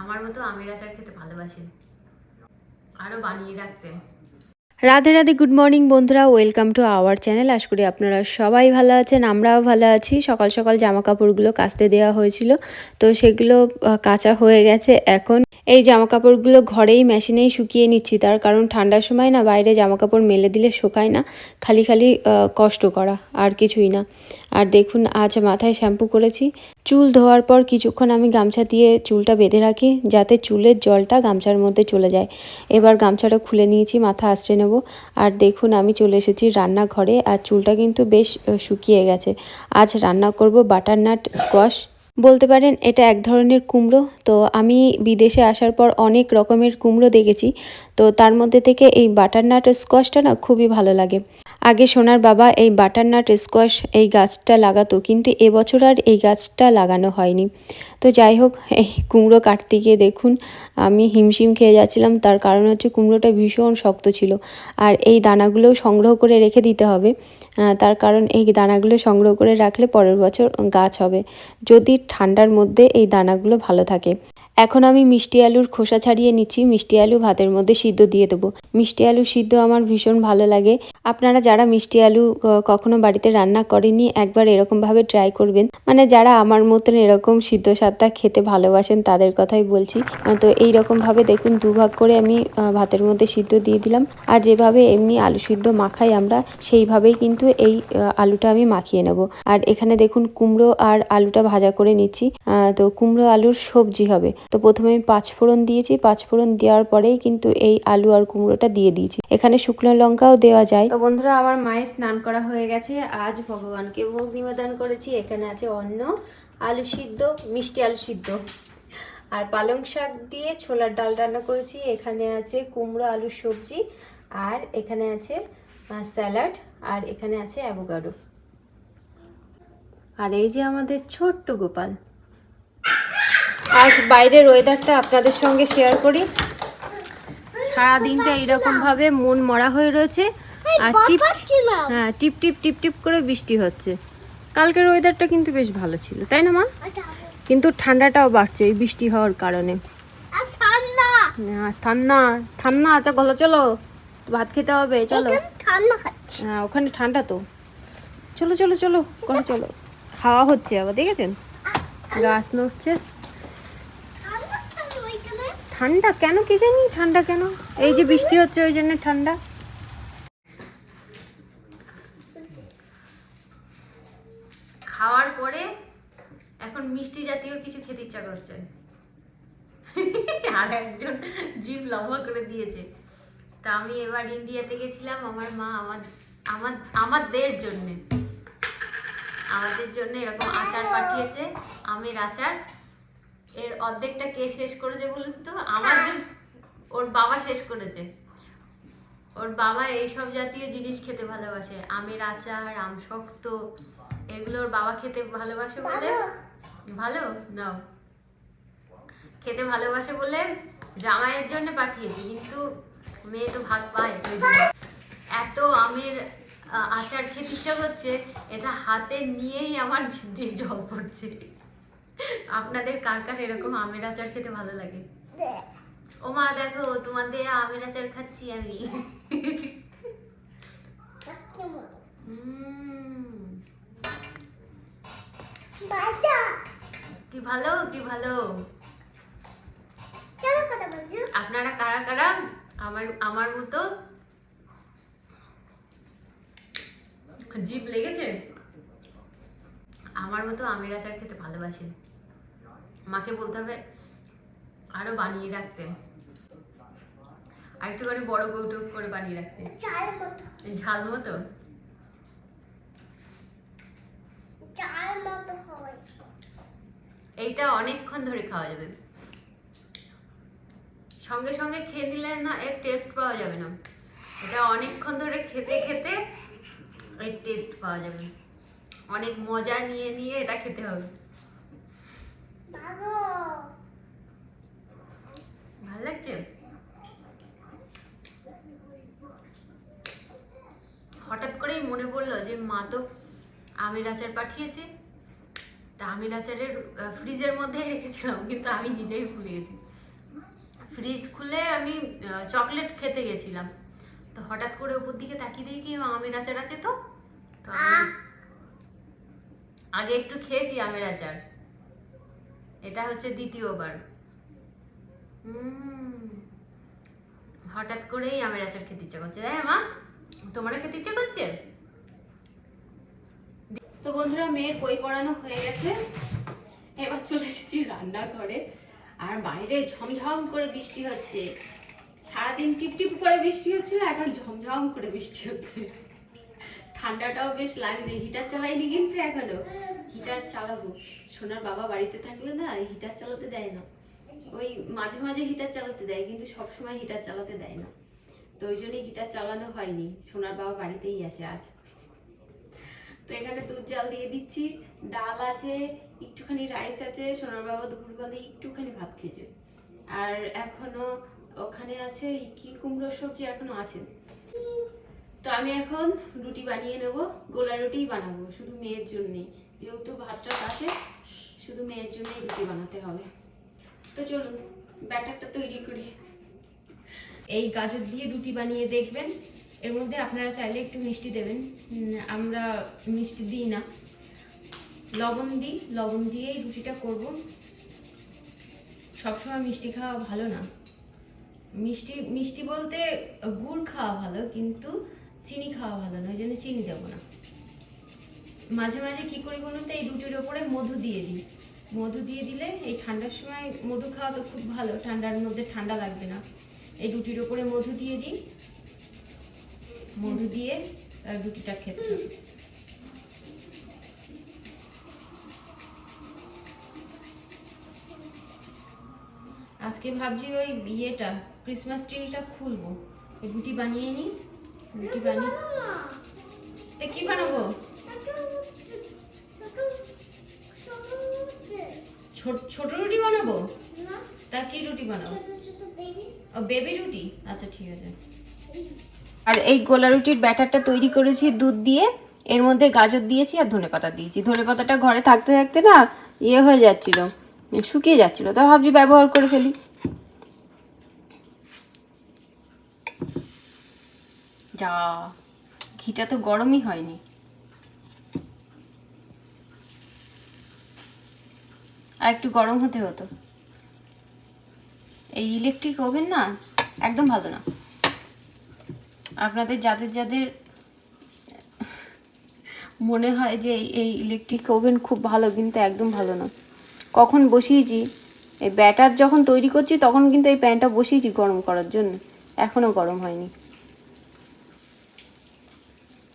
আমার মতো আমের আচার খেতে ভালোবাসেন আরও বানিয়ে রাখতে। রাধে রাধে গুড মর্নিং বন্ধুরা ওয়েলকাম টু আওয়ার চ্যানেল আশা করি আপনারা সবাই ভালো আছেন, আমরাও ভালো আছি। সকাল সকাল জামা কাপড়গুলো কাচতে দেওয়া হয়েছিল, তো সেগুলো কাচা হয়ে গেছে। এখন এই জামা কাপড়গুলো ঘরেই, মেশিনেই শুকিয়ে নিচ্ছি। তার কারণ ঠান্ডার সময় না বাইরে জামা কাপড় মেলে দিলে শুকায় না, খালি খালি কষ্ট করা, আর কিছুই না। আর দেখুন, আজ মাথায় শ্যাম্পু করেছি। চুল ধোয়ার পর কিছুক্ষণ আমি গামছা দিয়ে চুলটা বেঁধে রাখি, যাতে চুলের জলটা গামছার মধ্যে চলে যায়। এবার গামছাটা খুলে নিয়েছি, মাথা আশ্রে নেব। আর দেখুন, আমি চলে এসেছি রান্নাঘরে, আর চুলটা কিন্তু বেশ শুকিয়ে গেছে। আজ রান্না করব বাটারনাট স্কোয়াশ। বলতে পারেন এটা এক ধরনের কুমড়ো। তো আমি বিদেশে আসার পর অনেক রকমের কুমড়ো দেখেছি। তো তার মধ্যে থেকে এই বাটারনাট স্কোয়াশটা না খুবই ভালো লাগে। আগে সোনার বাবা এই বাটারনাট স্কোয়াশ এই গাছটা লাগাতো, কিন্তু এবছর আর এই গাছটা লাগানো হয়নি। তো যাই হোক, এই কুমড়ো কাটতে গিয়ে দেখুন, আমি হিমশিম খেয়ে যাচ্ছিলাম। তার কারণ হচ্ছে কুমড়োটা ভীষণ শক্ত ছিল। আর এই দানাগুলো সংগ্রহ করে রেখে দিতে হবে। তার কারণ এই দানাগুলো সংগ্রহ করে রাখলে পরের বছর গাছ হবে। যদি ঠান্ডার মধ্যে এই দানাগুলো ভালো থাকে। এখন আমি মিষ্টি আলুর খোসা ছাড়িয়ে নিচ্ছি, মিষ্টি আলু ভাতের মধ্যে সিদ্ধ দিয়ে দেবো। মিষ্টি আলু সিদ্ধ আমার ভীষণ ভালো লাগে। আপনারা যারা মিষ্টি আলু কখনো বাড়িতে রান্না করেনি একবার এরকমভাবে ট্রাই করবেন। মানে যারা আমার মতন এরকম সিদ্ধ স্বাদটা খেতে ভালোবাসেন, তাদের কথাই বলছি। তো এই রকমভাবে দেখুন, দুভাগ করে আমি ভাতের মধ্যে সিদ্ধ দিয়ে দিলাম। আর যেভাবে এমনি আলু সিদ্ধ মাখাই আমরা, সেইভাবেই কিন্তু এই আলুটা আমি মাখিয়ে নেব। আর এখানে দেখুন, কুমড়ো আর আলুটা ভাজা করে নিচ্ছি। তো কুমড়ো আলুর সবজি হবে। তো প্রথমে আমি পাঁচফোড়ন দিয়েছি। পাঁচফোড়ন দেওয়ার পরেই কিন্তু এই আলু আর কুমড়োটা দিয়ে দিয়েছি। এখানে শুকনো লঙ্কাও দেওয়া যায়। তো বন্ধুরা, আমার মায়ের স্নান করা হয়ে গেছে। আজ ভগবানকে ভোগ নিবেদন করেছি। এখানে আছে অন্ন, আলু সিদ্ধ, মিষ্টি আলু সিদ্ধ। আর পালং শাক দিয়ে ছোলার ডাল রান্না করেছি। এখানে আছে কুমড়ো, আলুর সবজি, আর এখানে আছে স্যালাড, আর এখানে আছে অ্যাভোকাডো। আর এই যে আমাদের ছোট্ট গোপাল। আজ বাইরের ওয়েদারটা আপনাদের সঙ্গে শেয়ার করি। সারাদিনটা এইরকম ভাবে মন মরা হয়ে রয়েছে। আর টিপ হ্যাঁ টিপ টিপ টিপ টিপ করে বৃষ্টি হচ্ছে। কালকের ওয়েদারটা কিন্তু বেশ ভালো ছিল তাই না মা? কিন্তু ঠান্ডাটাও বাড়ছে এই বৃষ্টি হওয়ার কারণে। ঠান্ডা। হ্যাঁ, ঠান্ডা ঠান্ডা আচ্ছা গলো চলো। ভাত খেতে হবে চলো। হ্যাঁ ওখানে ঠান্ডা তো। চলো চলো চলো ঘরে চলো। হাওয়া হচ্ছে আবার দেখেছেন? গাছ নড়ছে। ঠান্ডা কেন কি জানি? ঠান্ডা কেন? এই যে বৃষ্টি হচ্ছে, ওই জন্য ঠান্ডা। খাওয়ার পরে এখন মিষ্টি জাতীয় কিছু খেতে ইচ্ছা করছে। আর একজন জিভ লম্বা করে দিয়েছে। তা আমি এবার ইন্ডিয়াতে গেছিলাম, আমার মা আমার আমার, আমাদের জন্যে। আমাদের জন্য এরকম আচার পাঠিয়েছে, আমের আচার। এর অর্ধেকটা কে শেষ করেছে বলুন তো? আমার ওর বাবা শেষ করেছে। ওর বাবা এইসব জাতীয় জিনিস খেতে ভালোবাসে। আমের আচার আম শক্ত এগুলো ওর বাবা খেতে ভালোবাসে বলে? ভালো। নাও। খেতে ভালোবাসে বলে জামাইয়ের জন্য পাঠিয়েছি কিন্তু মেয়ে তো ভাগ পায়। ওই। এত আমের আচার খেতে ইচ্ছা করছে এটা হাতে নিয়েই আমার দিয়ে জল পড়ছে আপনাদের কার কার এরকম আমের আচার খেতে ভালো লাগে? ও মা দেখো তোমাদের আমের আচার খাচ্ছি আমি। কি ভালো কি ভালো? আপনারা কারা কারা? আমার আমার মতো? জিভ লেগেছে? আমার মতো আমের আচার খেতে ভালোবাসেন মাকে বলতে হবে আরও বানিয়ে রাখতে। আর একটুখানি বড় কৌটো করে বানিয়ে রাখতে। ঝাল মতো? এইটা অনেকক্ষণ ধরে খাওয়া যাবে। সঙ্গে সঙ্গে খেয়ে দিলে না এর টেস্ট পাওয়া যাবে না। এটা অনেকক্ষণ ধরে খেতে খেতে এর টেস্ট পাওয়া যাবে। অনেক মজা নিয়ে নিয়ে এটা খেতে হবে। ভালো লাগছে হঠাৎ করেই মনে পড়ল যে মা তো আমের আচার পাঠিয়েছে। তা আমের আচারের ফ্রিজের মধ্যেই রেখেছিলাম কিন্তু আমি নিজেই ভুলে গেছি। ফ্রিজ খুলে আমি চকলেট খেতে গেছিলাম। তো হঠাৎ করে উপর দিকে তাকিয়ে দেখি ও আমের আচার আছে তো। আগে একটু খেয়েছি আমের আচার। এটা হচ্ছে দ্বিতীয়বার। হঠাৎ করেই আমের আচার খেতে ইচ্ছে করছে তাই না মা? তোমার খেতে ইচ্ছে করছে? তো বন্ধুরা, মেয়ের বই পড়ানো হয়ে গেছে। এবার চলে এসেছি রান্না করে আর বাইরে ঝমঝম করে বৃষ্টি হচ্ছে। সারাদিন টিপটিপ করে বৃষ্টি হচ্ছিল, এখন ঝমঝম করে বৃষ্টি হচ্ছে। ঠান্ডাটাও বেশ লাগছে হিটার চালাইনি কিন্তু এখনও। হিটার চালাবো। সোনার বাবা বাড়িতে থাকলে না হিটার চালাতে দেয় না। ওই মাঝে মাঝে হিটার চালাতে দেয়, কিন্তু সবসময় হিটার চালাতে দেয় না। তো ওই জন্যই হিটার চালানো হয়নি। সোনার বাবা বাড়িতেই আছে আজ। তো এখানে দুধ জাল দিয়ে দিচ্ছি, ডাল আছে, একটুখানি রাইস আছে, সোনার বাবা দুপুরবেলা একটুখানি ভাত খেয়েছে। আর এখনও ওখানে আছে কি কুমড়োর সবজি এখনও আছে। তো আমি এখন রুটি বানিয়ে নেব, গোলা রুটিই বানাবো, শুধু মেয়ের জন্যেই। যেহেতু ভাতটা আছে শুধু মেয়ের জন্যই রুটি বানাতে হবে। তো চলুন, ব্যাটারটা তৈরি করি। এই গাজর দিয়ে রুটি বানিয়ে দেখবেন। এর মধ্যে আপনারা চাইলে একটু মিষ্টি দেবেন। আমরা মিষ্টি দিই না। লবণ দিই, লবণ দিয়েই রুটিটা করব। সবসময় মিষ্টি খাওয়া ভালো না। মিষ্টি মিষ্টি বলতে গুড় খাওয়া ভালো, কিন্তু চিনি খাওয়া ভালো না, ওই জন্য চিনি দেবো না। মাঝে মাঝে কি করি বলুন তো এই রুটির ওপরে মধু দিয়ে দিই। মধু দিয়ে দিলে এই ঠান্ডার সময় মধু খাওয়া তো খুব ভালো ঠান্ডার মধ্যে ঠান্ডা লাগবে না। এই রুটির ওপরে মধু দিয়ে দিই। মধু দিয়ে রুটিটা খেতে আজকে ভাবছি ওই ইয়েটা ক্রিসমাস ট্রিটা খুলবো। রুটি বানিয়ে নিই। রুটি বানিয়ে তা কি বানাবো? ছোট ছোট রুটি বানাবো? তা কি রুটি বানাবো? ও বেবি রুটি? আচ্ছা ঠিক আছে। আর এই গোলা রুটির ব্যাটারটা তৈরি করেছি দুধ দিয়ে। এর মধ্যে গাজর দিয়েছি আর ধনেপাতা দিয়েছি। ধনেপাতাটা ঘরে থাকতে থাকতে না ইয়ে হয়ে যাচ্ছিল শুকিয়ে যাচ্ছিল। তা ভাবছি ব্যবহার করে ফেলি। যা ঘিটা তো গরমই হয়নি। আর একটু গরম হতে হতো। এই ইলেকট্রিক ওভেন না একদম ভালো না। আপনাদের যাদের যাদের মনে হয় যে এই- ইলেকট্রিক ওভেন খুব ভালো, কিন্তু একদম ভালো না। কখন বসিয়েছি? এই ব্যাটার যখন তৈরি করছি, তখন কিন্তু এই প্যানটা বসিয়েছি গরম করার জন্য। এখনও গরম হয়নি।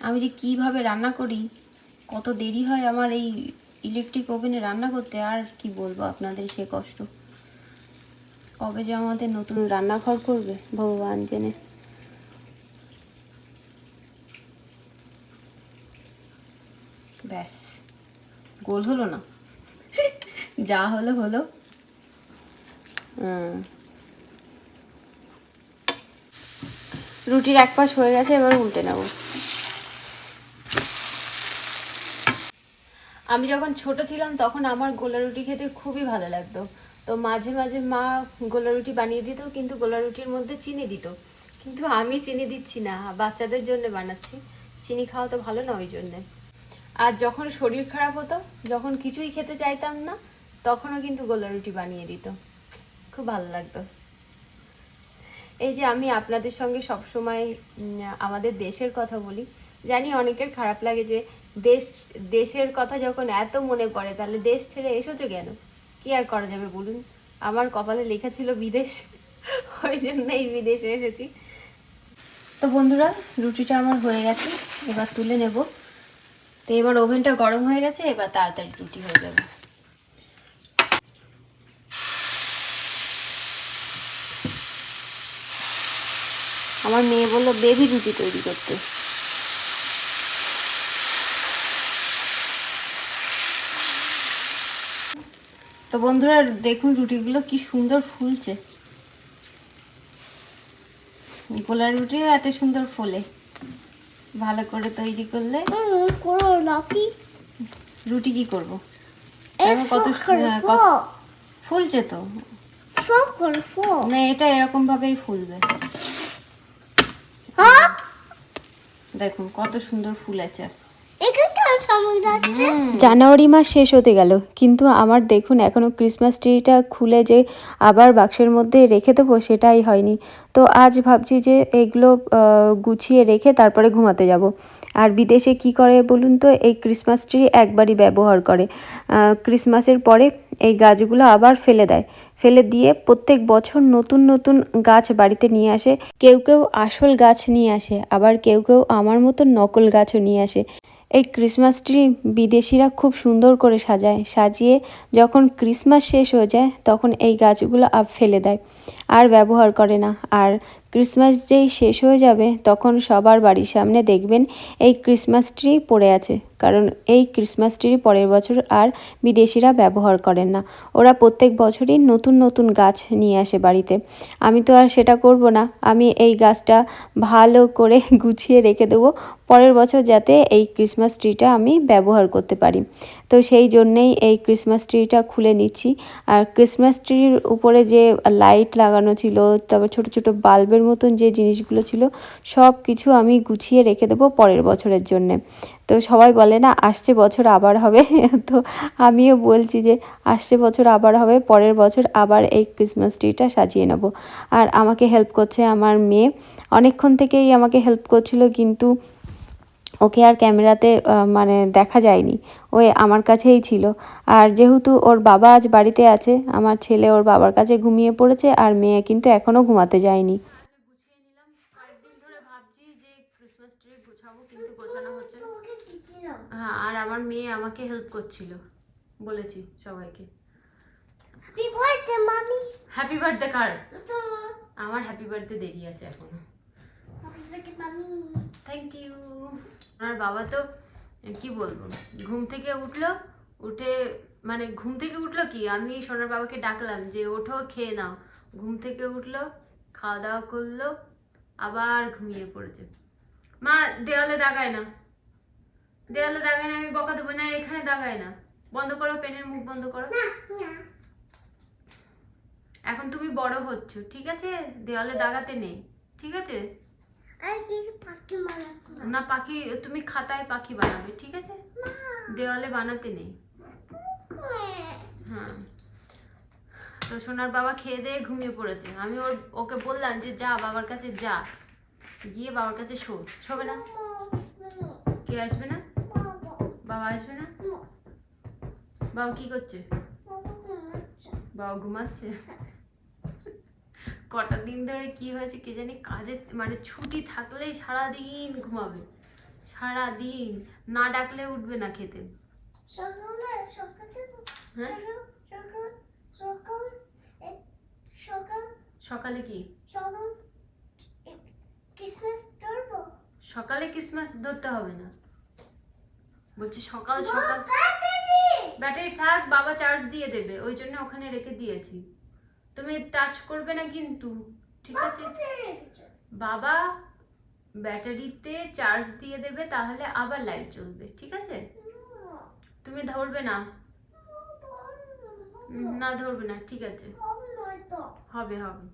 আমি যে কীভাবে রান্না করি, কত দেরি হয় আমার এই ইলেকট্রিক ওভেনে রান্না করতে আর কি বলব আপনাদের সে কষ্ট। কবে যে আমাদের নতুন রান্নাঘর করবে ভগবান জেনে। ব্যাস, গোল হলো না। যা হলো হলো। হুম। রুটির এক পাশ হয়ে গেছে, এবার উল্টে নেব। আমি যখন ছোট ছিলাম তখন আমার গোলা রুটি খেতে খুবই ভালো লাগতো। তো মাঝে মাঝে মা গোলা রুটি বানিয়ে দিত, কিন্তু গোলা রুটির মধ্যে চিনি দিত। কিন্তু আমি চিনি দিচ্ছি না, বাচ্চাদের জন্য বানাচ্ছি। চিনি খাওয়া তো ভালো না ওই জন্যে। আর যখন শরীর খারাপ হতো, যখন কিছুই খেতে চাইতাম না, তখনও কিন্তু গোলা রুটি বানিয়ে দিত। খুব ভালো লাগতো। এই যে আমি আপনাদের সঙ্গে সবসময় আমাদের দেশের কথা বলি, জানি অনেকের খারাপ লাগে যে দেশ, দেশের কথা যখন এত মনে পড়ে, তাহলে দেশ ছেড়ে এসেছ কেন? কি আর করা যাবে বলুন? আমার কপালে লেখা ছিল বিদেশ। ওই জন্যই বিদেশে এসেছি। তো বন্ধুরা, রুটিটা আমার হয়ে গেছে, এবার তুলে নেব। তো এবার ওভেনটা গরম হয়ে গেছে, এবার তাড়াতাড়ি রুটি হয়ে যাবে। আমার মেয়ে বলল, বেবি রুটি তৈরি করতে। তো বন্ধুরা দেখুন রুটিগুলো কি সুন্দর ফুলছে। গোলা রুটিও এত সুন্দর ফোলে। ভালো করে তৈরি করলে রুটি। কি করব? কত হ্যাঁ. ফুলছে তো। না এটা এরকম ভাবেই ফুলবে দেখুন কত সুন্দর ফুল আছে জানুয়ারি মাস শেষ হতে গেল কিন্তু আমার দেখুন এখনও ক্রিসমাস ট্রিটা খুলে যে আবার বাক্সের মধ্যে রেখে দেবো সেটাই হয়নি। তো আজ ভাবছি যে এগুলো আহ, গুছিয়ে রেখে তারপরে ঘুমাতে যাব। আর বিদেশে কি করে বলুন তো এই ক্রিসমাস ট্রি একবারই ব্যবহার করে। আহ, ক্রিসমাসের পরে এই গাছগুলো আবার ফেলে দেয়। ফেলে দিয়ে প্রত্যেক বছর নতুন নতুন গাছ বাড়িতে নিয়ে আসে। কেউ কেউ আসল গাছ নিয়ে আসে আবার কেউ কেউ আমার মতো নকল গাছও নিয়ে আসে। এই ক্রিসমাস ট্রি বিদেশিরা খুব সুন্দর করে সাজায়। সাজিয়ে যখন ক্রিসমাস শেষ হয়ে যায়, তখন এই গাছগুলো আপ ফেলে দেয়। আর ব্যবহার করে না। আর ক্রিসমাস যেই শেষ হয়ে যাবে, তখন সবার বাড়ির সামনে দেখবেন এই ক্রিসমাস ট্রি পড়ে আছে। কারণ এই ক্রিসমাস ট্রি পরের বছর আর বিদেশিরা ব্যবহার করেন না। ওরা প্রত্যেক বছরই নতুন নতুন গাছ নিয়ে আসে বাড়িতে। আমি তো আর সেটা করব না। আমি এই গাছটা ভালো করে গুছিয়ে রেখে দেবো পরের বছর যাতে এই ক্রিসমাস ট্রিটা আমি ব্যবহার করতে পারি। তো সেই জন্যেই এই ক্রিসমাস ট্রিটা খুলে নিচ্ছি। আর ক্রিসমাস ট্রির উপরে যে লাইট লাগানো ছিল, তারপর ছোট ছোট বাল্বের মতন যে জিনিসগুলো ছিল সব কিছু আমি গুছিয়ে রেখে দেবো পরের বছরের জন্যে। তো সবাই বলে, না, আসছে বছর আবার হবে। তো আমিও বলছি যে, আসছে বছর আবার হবে, পরের বছর আবার এই ক্রিসমাস ট্রিটা সাজিয়ে নেব। আর আমাকে হেল্প করছে আমার মেয়ে। অনেকক্ষণ থেকেই আমাকে হেল্প করছিল, কিন্তু ওকে আর ক্যামেরাতে মানে দেখা যায়নি। ওই আমার কাছেই ছিল। আর যেহেতু ওর বাবা আজ বাড়িতে আছে আমার ছেলে ওর বাবার কাছে ঘুমিয়ে পড়েছে আর মেয়ে কিন্তু এখনও ঘুমাতে যায়নি। গুছিয়ে নিলাম কয়েকদিন ধরে ভাবছি যে ক্রিসমাস ট্রি গোছাবো কিন্তু গোছানো হচ্ছে না তোকে দিছিলাম হ্যাঁ আর আমার মেয়ে আমাকে হেল্প করছিল বলেছি সবাইকে। হ্যাপি বার্থডে মামি হ্যাপি বার্থডে কার? আমার হ্যাপি বার্থডে দেরি আছে এখনও। হ্যাপি বার্থডে মামি থ্যাংক ইউ আমার বাবা তো কি বলব ঘুম থেকে উঠল উঠে মানে ঘুম থেকে উঠল কি? আমি সোনার বাবাকে ডাকলাম যে ওঠো খেয়ে নাও। ঘুম থেকে উঠল খাওয়া দাওয়া করল আবার ঘুমিয়ে পড়েছে। মা দেওয়ালে দাগায় না। দেওয়ালে দাগায় না আমি বকা দেবো। না এখানে দাগায় না। বন্ধ করো পেনের মুখ বন্ধ করো। এখন তুমি বড় হচ্ছ ঠিক আছে? দেওয়ালে দাগাতে নেই ঠিক আছে? না। পাখি তুমি খাতায় পাখি বানাবে ঠিক আছে? দেওয়ালে বানাতে নেই। হ্যাঁ। তো সোনার বাবা খেয়ে দিয়ে ঘুমিয়ে পড়েছে। আমি ওর ওকে বললাম যে যা বাবার কাছে যা। গিয়ে বাবার কাছে শো। শোবে না? কে আসবে না? বাবা আসবে না? বাবা কি করছে? বাবা ঘুমাচ্ছে? কটা দিন ধরে কি হয়েছে কে জানি কাজে মানে ছুটি থাকলেই সারা দিন ঘুমাবে। সারা দিন না ডাকলে উঠবে না খেতে। সকালে হ্যাঁ? কি? সকালে ক্রিসমাস ধরতে হবে না। বলছি সকাল সকাল। ব্যাটারি থাক বাবা চার্জ দিয়ে দেবে ওই জন্য ওখানে রেখে দিয়েছি। তুমি টাচ করবে না কিন্তু ঠিক আছে? বাবা ব্যাটারিতে চার্জ দিয়ে দেবে তাহলে আবার লাইট জ্বলবে ঠিক আছে? তুমি ধরবে না। না ধরবে না। ঠিক আছে। হবে হবে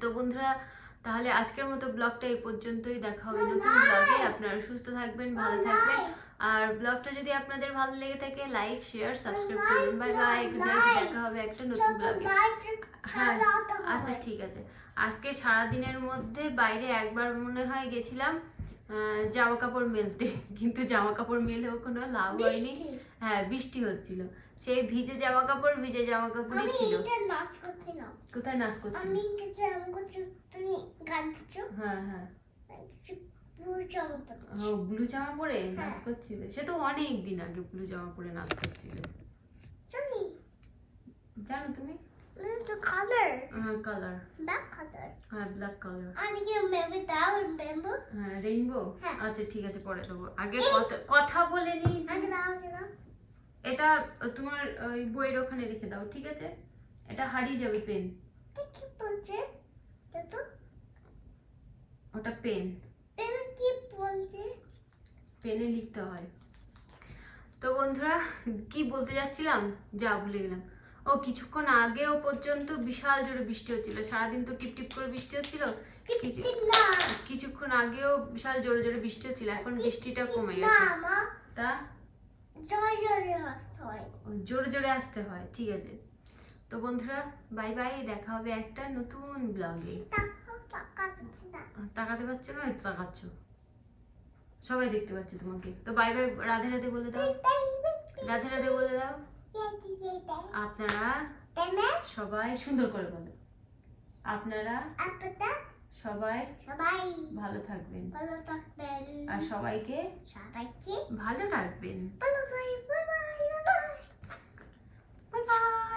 তো বন্ধুরা তাহলে আজকের মতো ব্লগটা এই পর্যন্তই। দেখা হবে নতুন ব্লগে আপনারা সুস্থ থাকবেন ভালো থাকবেন। আর ব্লগটা যদি আপনাদের ভালো লেগে থাকে লাইক শেয়ার সাবস্ক্রাইব করুন। বাই বাই গুড নাইট দেখা হবে একটা নতুন ব্লগে হ্যাঁ আচ্ছা ঠিক আছে। আজকে সারা দিনের মধ্যে বাইরে একবার মনে হয় গেছিলাম জামা কাপড় মেলতে। কিন্তু জামা কাপড় মেলেও কোনো লাভ হয়নি। হ্যাঁ বৃষ্টি হচ্ছিল। সেই ভিজে জামা কাপড় ভিজে জামা কাপড়ই ছিল। কোথায় নাচ কিছু হ্যাঁ হ্যাঁ। ও ব্লু জামা পরে? নাচ হ্যাঁ। করছিলে? সে তো অনেক দিন আগে ব্লু জামা পরে নাচ করছিলে। জানো। তুমি? কালার হ্যাঁ কালার ব্ল্যাক কালার হ্যাঁ ব্ল্যাক কালার আমি কি মেমে দাও মেম্বু হ্যাঁ রেইনবো হ্যাঁ। আচ্ছা ঠিক আছে পরে দেবো। আগে কথা কথা বলে নি এটা তোমার ওই বইয়ের ওখানে রেখে দাও ঠিক আছে? এটা হারিয়ে যাবে পেন কি বলছে? তো ওটা পেন পেন লিখতে হয়। তো বন্ধুরা কি বলতে যাচ্ছিলাম? যা ভুলে গেলাম। ও কিছুক্ষণ আগেও পর্যন্ত বিশাল জোরে বৃষ্টি হচ্ছিল। সারাদিন তো টিপ টিপ করে বৃষ্টি হচ্ছিল। কিছুক্ষণ আগেও বিশাল জোরে জোরে বৃষ্টি হচ্ছিল। এখন বৃষ্টিটা কমে গেছে। তা? জোরে জোরে আসতে হয়। ঠিক আছে। তো বন্ধুরা বাই বাই। দেখা হবে একটা নতুন ব্লগে তাকাতে পারছ না? তাকাচ্ছ। সবাই দেখতে পাচ্ছে তোমাকে। তো বাই বাই রাধে রাধে বলে দাও। রাধে রাধে বলে দাও। আপনারা সবাই সুন্দর করে বলো। আপনারা সবাই সবাই ভালো থাকবেন। ভালো থাকবেন আর সবাইকে সবাইকে ভালো রাখবেন। ভালো বাই বাই বাই বাই